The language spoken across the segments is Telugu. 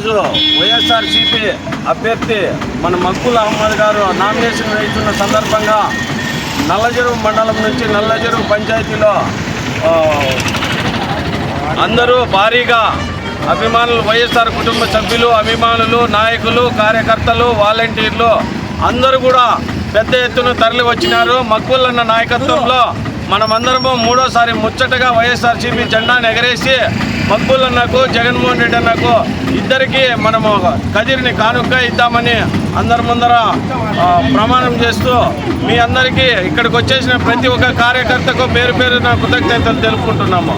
ఈరోజు వైఎస్ఆర్సీపీ అభ్యర్థి మన మక్కుల్ అహ్మద్ గారు నామినేషన్ వేస్తున్న సందర్భంగా నల్లజెరువు మండలం నుంచి నల్లజెరువు పంచాయతీలో అందరూ భారీగా అభిమానులు వైఎస్ఆర్ కుటుంబ సభ్యులు అభిమానులు నాయకులు కార్యకర్తలు వాలంటీర్లు అందరూ కూడా పెద్ద ఎత్తున తరలి వచ్చినారు మక్కులన్న నాయకత్వంలో మనమందరము మూడోసారి ముచ్చటగా వైఎస్ఆర్సీపీ జెండాను ఎగరేసి మక్కులన్నకు జగన్మోహన్ రెడ్డి అన్నకు ఇద్దరికి మనము కదిరిని కానుక ఇద్దామని అందరి ముందర ప్రమాణం చేస్తూ మీ అందరికీ ఇక్కడికి వచ్చేసిన ప్రతి ఒక్క కార్యకర్తకు పేరు పేరున కృతజ్ఞతలు తెలుపుకుంటున్నాము.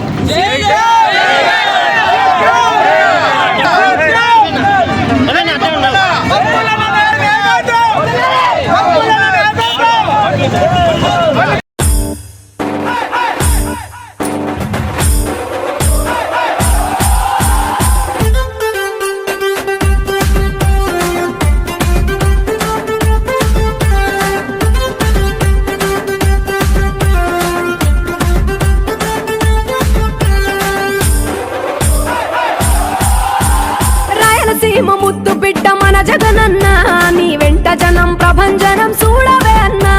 జగనన్నా నీ వెంట జనం ప్రభంజనం చూడవే అన్నా.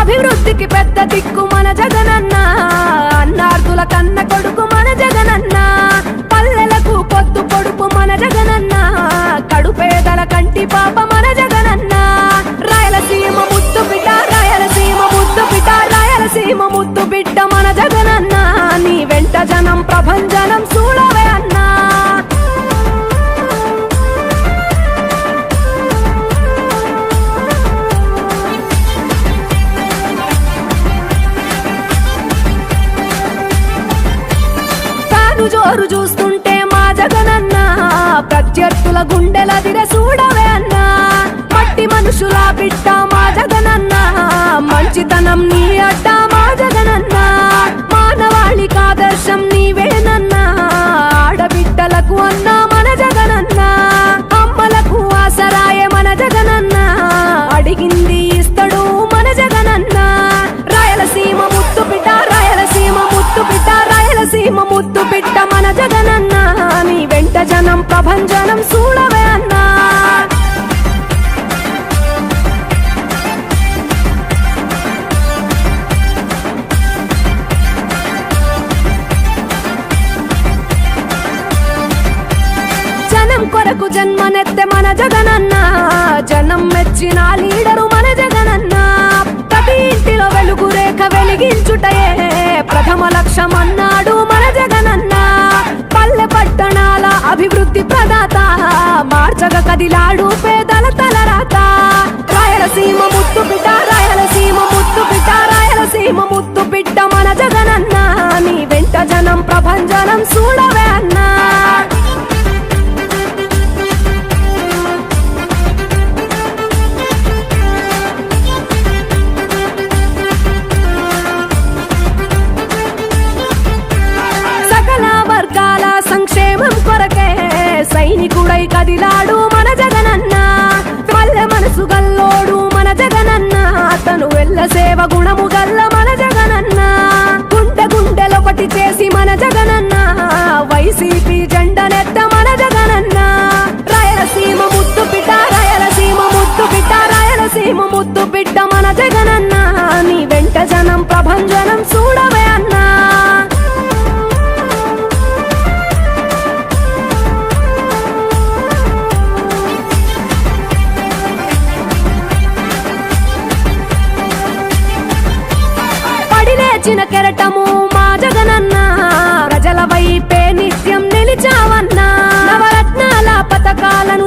అభివృద్ధికి పెద్ద దిక్కు మన జగనన్నా. అన్నార్థుల కన్నా గుండెల దిర చూడవే అన్నా. మట్టి మనుషుల బిడ్డ మా జగనన్న. మంచితనం నీ అడ్డ మా జగనన్న. మానవాళికి ఆదర్శం నీవేనన్నా. ఆడబిడ్డలకు అన్నా మన జగనన్న. అమ్మలకు ఆసరాయే మన జగనన్న. అడిగింది ఇస్తడు మన జగనన్న. రాయలసీమ ముత్తు బిడ్డ రాయలసీమ ముత్తు బిడ్డ రాయలసీమ ముత్తు బిడ్డ మన జగనన్న. నీ వెంట జనం ప్రభంజనం జన్మనెత్తె మన జగనన్న జనం మెచ్చిన లీడరు మన జగనన్న. ప్రతి ఇంటిలో వెలుగు రేఖ వెలిగించుటయే ప్రథమ లక్ష్యం అన్నాడు మన జగనన్న. పల్లె పట్టణాల అభివృద్ధి ప్రదాత మార్చగ కదిలాడు పేదల తలరాత. రాయలసీమ ముత్తు బిడ్డ రాయలసీమ ముత్తు బిడ్డ రాయలసీమ ముత్తు బిడ్డ మన జగనన్న. నీ వెంట జనం ప్రభంజనం చూడవే అన్న. వర్గాల సంక్షేమం కొరకే సైనికుడై కదిలాడు మన జగనన్న. పల్లె మనసు గల్లోడు మన జగనన్న. అతను వెళ్ళ సేవ గుణము గల్ల పడి కెరటము మా జగనన్న. ప్రజల వైపే నిత్యం నిలిచావన్నా. నవరత్నాల పథకాలను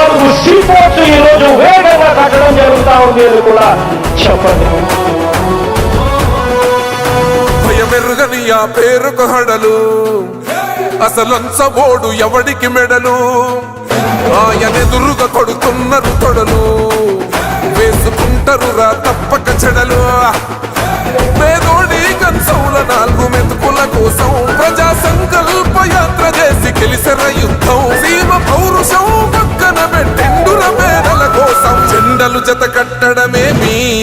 సీపోర్ట్స్ ఈ రోజు వేగంగా కట్టడం జరుగుతూ ఉంది అని కూడా చెప్పండి. భయమెరుగని ఆ పేరుకు హడలు. అసలంచబోడు ఎవడికి మెడలు? ఆయనెదురుగా కొడుతున్నారు తొడలు వేసుకుంటారు రా తప్పక చెడలు. పేదోడి కంచౌల నాలుగు మెతుకుల కోసం ప్రజా సంకల్ప యాత్ర చేసి గెలిసిన యుద్ధం. సీమ పౌరుషం